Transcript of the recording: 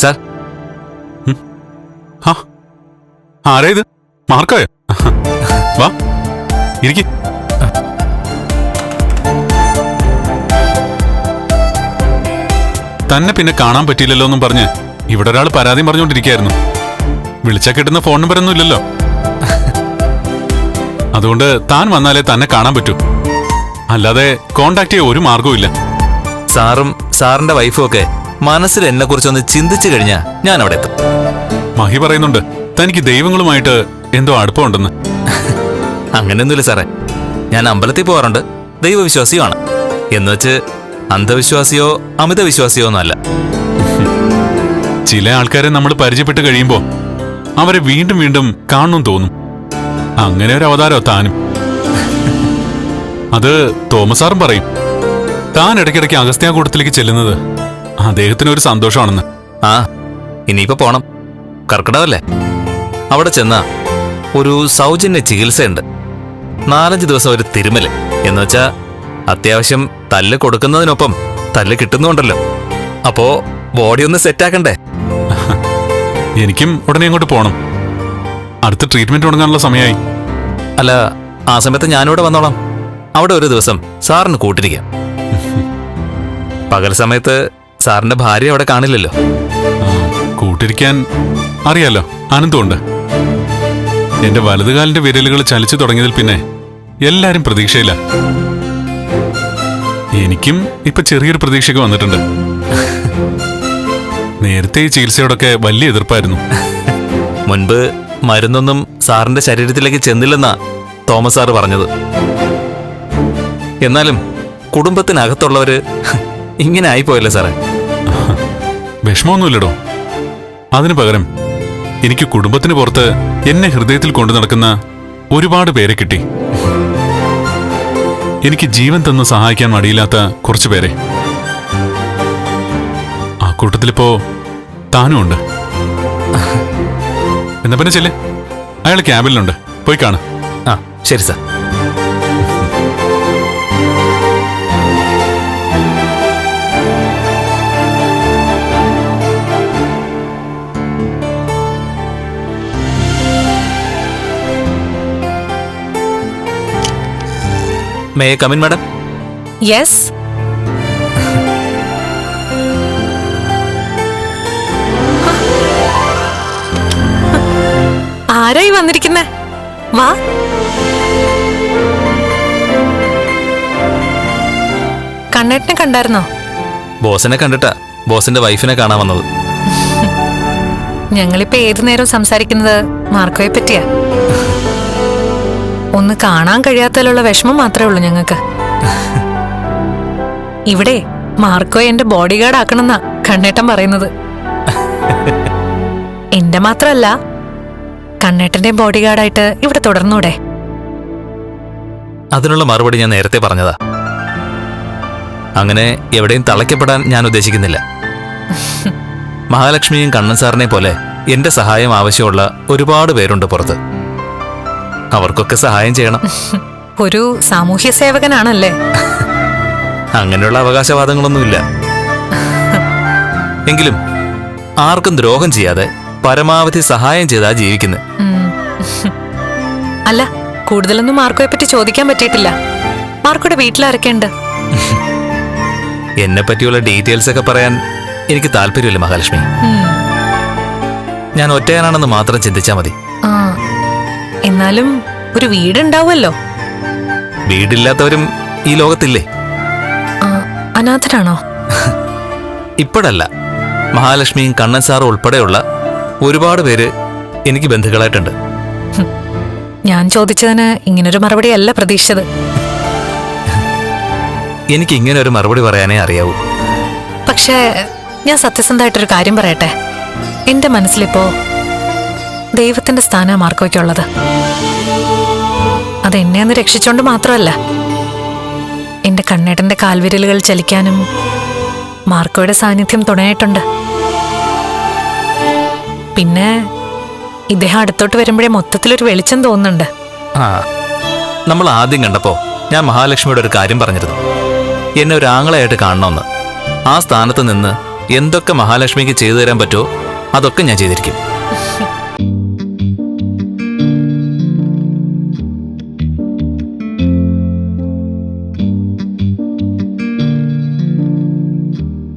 sir. ആ. ആരാ ഇത് മാർക്കോയോ? വാ. ഇരിക്കി. തന്നെ പിന്നെ കാണാൻ പറ്റിയില്ലല്ലോ എന്നും പറഞ്ഞ് ഇവിടെ ഒരാൾ പരാതിയും പറഞ്ഞുകൊണ്ടിരിക്കുകയായിരുന്നു. വിളിച്ചാൽ കിട്ടുന്ന ഫോൺ നമ്പർ ഒന്നും ഇല്ലല്ലോ. അതുകൊണ്ട് താൻ വന്നാലേ തന്നെ കാണാൻ പറ്റൂ. അല്ലാതെ കോണ്ടാക്ട് ചെയ്യാൻ ഒരു മാർഗവും ഇല്ല. സാറും സാറിന്റെ വൈഫും ഒക്കെ മനസ്സിൽ എന്നെ കുറിച്ചൊന്ന് ചിന്തിച്ചു കഴിഞ്ഞാൽ ഞാൻ അവിടെ എത്തും. മഹി പറയുന്നുണ്ട് തനിക്ക് ദൈവങ്ങളുമായിട്ട് എന്തോ അടുപ്പമുണ്ടെന്ന്. അങ്ങനെയൊന്നുമില്ല സാറേ. ഞാൻ അമ്പലത്തിൽ പോകാറുണ്ട് ദൈവവിശ്വാസിയുമാണ് എന്നുവെച്ച് അന്ധവിശ്വാസിയോ അമിതവിശ്വാസിയോ ഒന്നല്ല ചില ആൾക്കാരെ നമ്മൾ പരിചയപ്പെട്ട് കഴിയുമ്പോൾ അവരെ വീണ്ടും വീണ്ടും കാണണം തോന്നും. അങ്ങനെ ഒരു അവതാരോ താനും. അത് തോമസാറും പറയും. താൻ ഇടയ്ക്കിടയ്ക്ക് അഗസ്ത്യാകൂട്ടത്തിലേക്ക് ചെല്ലുന്നത് അദ്ദേഹത്തിന് ഒരു സന്തോഷമാണെന്ന്. ആ ഇനിയിപ്പോ പോണം. കർക്കിടകല്ലേ അവിടെ ചെന്ന ഒരു സൗജന്യ ചികിത്സയുണ്ട്. നാലഞ്ച് ദിവസം ഒരു തിരുമൽ എന്നുവെച്ചാ അത്യാവശ്യം തല്ല് കൊടുക്കുന്നതിനൊപ്പം തല്ല് കിട്ടുന്നുണ്ടല്ലോ. അപ്പോ ബോഡി ഒന്ന് സെറ്റാക്കണ്ടേ എനിക്കും ഉടനെ അങ്ങോട്ട് പോണം. അടുത്ത ട്രീറ്റ്മെന്റ് തുടങ്ങാനുള്ള സമയമായി അല്ല ആ സമയത്ത് ഞാനിവിടെ വന്നോളാം. അവിടെ ഒരു ദിവസം സാറിന് കൂട്ടിരിക്കാം. പകൽ സമയത്ത് സാറിന്റെ ഭാര്യ അവിടെ കാണില്ലല്ലോ. കൂട്ടിരിക്കാൻ അറിയാലോ ആനന്ദമുണ്ട് എന്റെ വലതുകാലിന്റെ വിരലുകൾ ചലിച്ചു തുടങ്ങിയതിൽ പിന്നെ എല്ലാരും പ്രതീക്ഷയില്ല. എനിക്കും ഇപ്പൊ ചെറിയൊരു പ്രതീക്ഷയൊക്കെ വന്നിട്ടുണ്ട്. നേരത്തെ ഈ ചികിത്സയോടൊക്കെ വലിയ എതിർപ്പായിരുന്നു. മുൻപ് മരുന്നൊന്നും സാറിന്റെ ശരീരത്തിലേക്ക് ചെന്നില്ലെന്നാ തോമസ് സാറ് പറഞ്ഞത്. എന്നാലും കുടുംബത്തിനകത്തുള്ളവര് ഇങ്ങനെ ആയിപ്പോയല്ലേ സാറേ? വിഷമമൊന്നുമില്ലടോ അതിനു പകരം എനിക്ക് കുടുംബത്തിന് പുറത്ത് എന്നെ ഹൃദയത്തിൽ കൊണ്ടു നടക്കുന്ന ഒരുപാട് പേരെ കിട്ടി. എനിക്ക് ജീവൻ തന്ന് സഹായിക്കാൻ മടിയില്ലാത്ത കുറച്ചു പേരെ. ആ കൂട്ടത്തിലിപ്പോ താനും ഉണ്ട്. എന്നാ പിന്നെ ചെല്ലേ. അയാൾ ക്യാബിലുണ്ട് പോയി കാണാം. ആ ശരി sir. May come in madam yes ആരായി വന്നിരിക്കുന്നേ? വാ. കണ്ണേട്ടനെ കണ്ടായിരുന്നോ? ബോസിനെ കണ്ടിട്ടാ. ബോസിന്റെ വൈഫിനെ കാണാൻ വന്നത്. ഞങ്ങളിപ്പോ ഏതു നേരവും സംസാരിക്കുന്നത് മാർക്കോയെ പറ്റിയാ. ഒന്ന് കാണാൻ കഴിയാത്തതിലുള്ള വിഷമം മാത്രമേ ഉള്ളൂ ഞങ്ങൾക്ക്. ഇവിടെ മാർക്കോ എന്റെ ബോഡി ഗാർഡ് ആക്കണമെന്നാ കണ്ണേട്ടൻ പറയുന്നത്. എന്റെ മാത്രമല്ല കണ്ണേട്ടന്റെ ബോഡി ഗാർഡായിട്ട് ഇവിടെ തുടർന്നൂടെ? അതിനുള്ള മറുപടി ഞാൻ നേരത്തെ പറഞ്ഞതാ. അങ്ങനെ എവിടെയും തളയ്ക്കപ്പെടാൻ ഞാൻ ഉദ്ദേശിക്കുന്നില്ല. മഹാലക്ഷ്മിയും കണ്ണൻ സാറിനെ പോലെ എന്റെ സഹായം ആവശ്യമുള്ള ഒരുപാട് പേരുണ്ട് പുറത്ത്. അവർക്കൊക്കെ സഹായം ചെയ്യണം. ഒരു സാമൂഹ്യ സേവകനാണല്ലേ? അങ്ങനെയുള്ള അവകാശവാദങ്ങളൊന്നുമില്ല. എങ്കിലും ആർക്കും ദ്രോഹം ചെയ്യാതെ പരമാവധി സഹായം ചെയ്താ ജീവിക്കുന്നത് അല്ല കൂടുതലൊന്നും മാർക്കോയെ പറ്റി ചോദിക്കാൻ പറ്റിയിട്ടില്ല. മാർക്കോയുടെ വീട്ടിലാരൊക്കെയുണ്ട്? എന്നെ പറ്റിയുള്ള ഡീറ്റെയിൽസ് ഒക്കെ പറയാൻ എനിക്ക് താല്പര്യമില്ല മഹാലക്ഷ്മി. ഞാൻ ഒറ്റയാനാണെന്ന് മാത്രം ചിന്തിച്ചാൽ മതി. ആ. എന്നാലും ഒരു വീടുണ്ടാവുമല്ലോ. വീടില്ലാത്തവരും ഈ ലോകത്തില്ലേ? അനാഥരാണോ? ഇപ്പോഴല്ല. മഹാലക്ഷ്മിയും കണ്ണൻ സാറും ഉൾപ്പെടെയുള്ള ഒരുപാട് പേര് എനിക്ക് ബന്ധുക്കളായിട്ടുണ്ട്. ഞാൻ ചോദിച്ചതിന് ഇങ്ങനൊരു മറുപടി അല്ല പ്രതീക്ഷിച്ചത്. എനിക്ക് ഇങ്ങനെ ഒരു മറുപടി പറയാനേ അറിയാവൂ. പക്ഷേ ഞാൻ സത്യസന്ധമായിട്ടൊരു കാര്യം പറയട്ടെ? എന്റെ മനസ്സിലിപ്പോ ദൈവത്തിന്റെ സ്ഥാനം മാർക്കോയ്ക്കുള്ളത് അത് എന്നെ ഒന്ന് രക്ഷിച്ചോണ്ട് മാത്രമല്ല എന്റെ കണ്ണേട്ടന്റെ കാൽവിരലുകൾ ചലിക്കാനും മാർക്കോയുടെ സാന്നിധ്യം തുണയായിട്ടുണ്ട്. പിന്നെ ഇദ്ദേഹം അടുത്തോട്ട് വരുമ്പോഴേ മൊത്തത്തിലൊരു വെളിച്ചം തോന്നുന്നുണ്ട്. ആ നമ്മൾ ആദ്യം കണ്ടപ്പോ ഞാൻ മഹാലക്ഷ്മിയുടെ ഒരു കാര്യം പറഞ്ഞിരുന്നു. എന്നെ ഒരു ആങ്ങളായിട്ട് കാണണമെന്ന് ആ സ്ഥാനത്ത് നിന്ന് എന്തൊക്കെ മഹാലക്ഷ്മിക്ക് ചെയ്തു തരാൻ പറ്റുമോ അതൊക്കെ ഞാൻ ചെയ്തിരിക്കും.